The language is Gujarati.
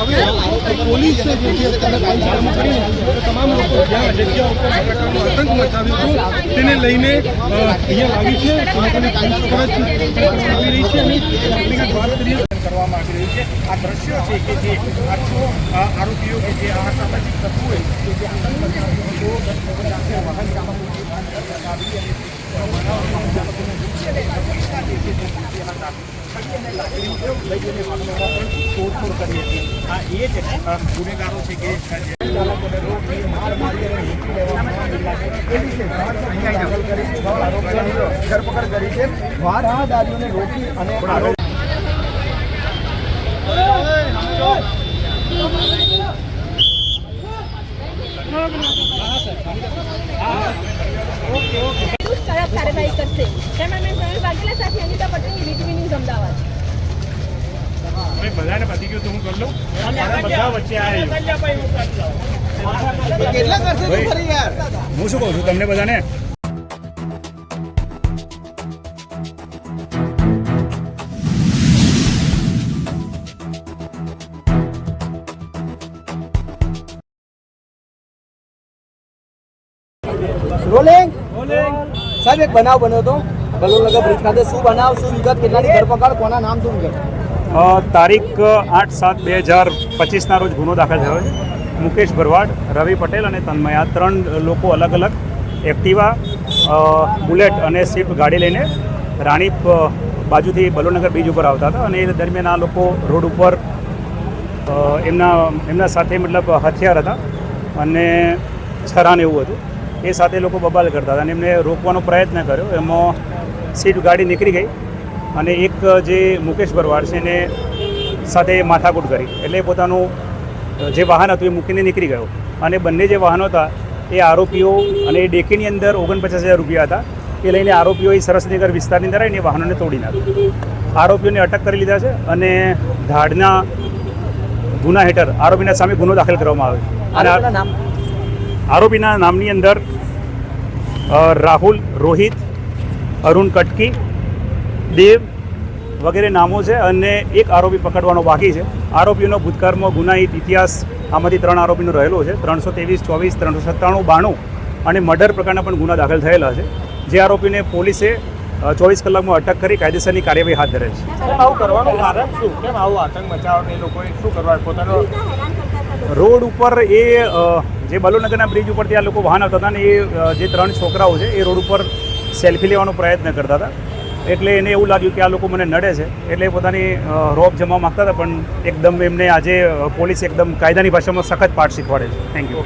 હવે પોલીસ જે છે તેને કામ કરીને તમામ લોકો જ્યાં જગ્યા ઉપર આ પ્રકારનો આતંક મચાવ્યો હતો તેને લઈને અ, અહીંયા લાવી છે લોકોની પૂછપરછ કરવામાં આવી રહી છે અને હકીકત વાત કરીએ કરવામાં આવી રહ્યું છે આ દ્રશ્યો છે કે જે આ છ અ, આરોપીઓ કે જે આ સામાજિક તત્વોએ કે જે આતંક મચાવ્યો હતો દસ લોકો સાથે વાહન ચાલકો જે ભાંડણ લગાવી અને બનાવવામાં ચાલકોને મુખ્ય અને અપેક્ષા જે છે તે પૂછી હતા છડી અને લાકડીઓ લઈને વાહનોમાં પણ તોડફોડ કરી હતી આ એ અ, ગુનેગારો છે કે છે છ ધરપકડ કરી છે કાર્યવાહી કરશે સાથે અનિતા પટેલ બીટીવી ન્યૂઝ અમદાવાદ. મેં બધાને પતી ગયું તો હું કરી લઉં. બધા વચ્ચે હું શું કહું છું તમને બધાને? રોલિંગ? સાહેબ એક બનાવ બન્યો હતો. બલોલનગર બ્રિજ ખાતે શું બનાવ શું વિગત કેટલાની ધરપકડ કોના નામ શું વિગત? તારીખ આઠ સાત બે હજાર પચીસના રોજ ગુનો દાખલ થયો છે. મુકેશ ભરવાડ, રવિ પટેલ અને તન્મય આ ત્રણ લોકો અલગ અલગ એક્ટિવા બુલેટ અને સ્વિફ્ટ ગાડી લઈને રાણીપ બાજુથી બલોનગર બીજ ઉપર આવતા હતા અને એ દરમિયાન આ લોકો રોડ ઉપર એમના એમના સાથે મતલબ હથિયાર હતા અને છરાને એવું હતું. એ સાથે લોકો બબાલ કરતા હતા અને એમને રોકવાનો પ્રયત્ન કર્યો. એમાં સીટ ગાડી નીકળી ગઈ. અને એક જે મુકેશ ભરવાડ છે એને સાથે માથાકૂટ કરી. એટલે પોતાનું જે વાહન હતું એ મૂકીને નીકળી ગયો. અને બંને જે વાહનો હતા એ આરોપીઓ અને એ ડેકીની અંદર ઓગણપચાસ હજાર રૂપિયા હતા. એ લઈને આરોપીઓ એ સરસનગર વિસ્તારની અંદર આવીને એ વાહનોને તોડી નાખ્યું. આરોપીઓને અટક કરી લીધા છે અને ધાડના ગુના હેઠળ આરોપીના સામે ગુનો દાખલ કરવામાં આવ્યો અને આરોપીના નામની અંદર રાહુલ રોહિત અરુણ કટકી દેવ વગેરે નામો છે અને એક આરોપી પકડવાનો બાકી છે. આરોપીઓનો ભૂતકાળમાં ગુનાહિત ઇતિહાસ આમાંથી ત્રણ આરોપીનો રહેલો છે. ત્રણસો ત્રેવીસ ચોવીસ ત્રણસો સત્તાણું બાણું અને મર્ડર પ્રકારના પણ ગુના દાખલ થયેલા છે. જે આરોપીને પોલીસે ચોવીસ કલાકમાં અટક કરી કાયદેસરની કાર્યવાહી હાથ ધરે છે. રોડ ઉપર એ જે બલોનગરના બ્રિજ ઉપરથી આ લોકો વાહન આવતા હતા ને એ જે ત્રણ છોકરાઓ છે એ રોડ ઉપર સેલ્ફી લેવાનો પ્રયત્ન કરતા હતા. એટલે એને એવું લાગ્યું કે આ લોકો મને નડે છે. એટલે પોતાની રોપ જમવા માગતા હતા, પણ એકદમ એમને આજે પોલીસ એકદમ કાયદાની ભાષામાં સખત પાઠ શીખવાડે છે. Thank you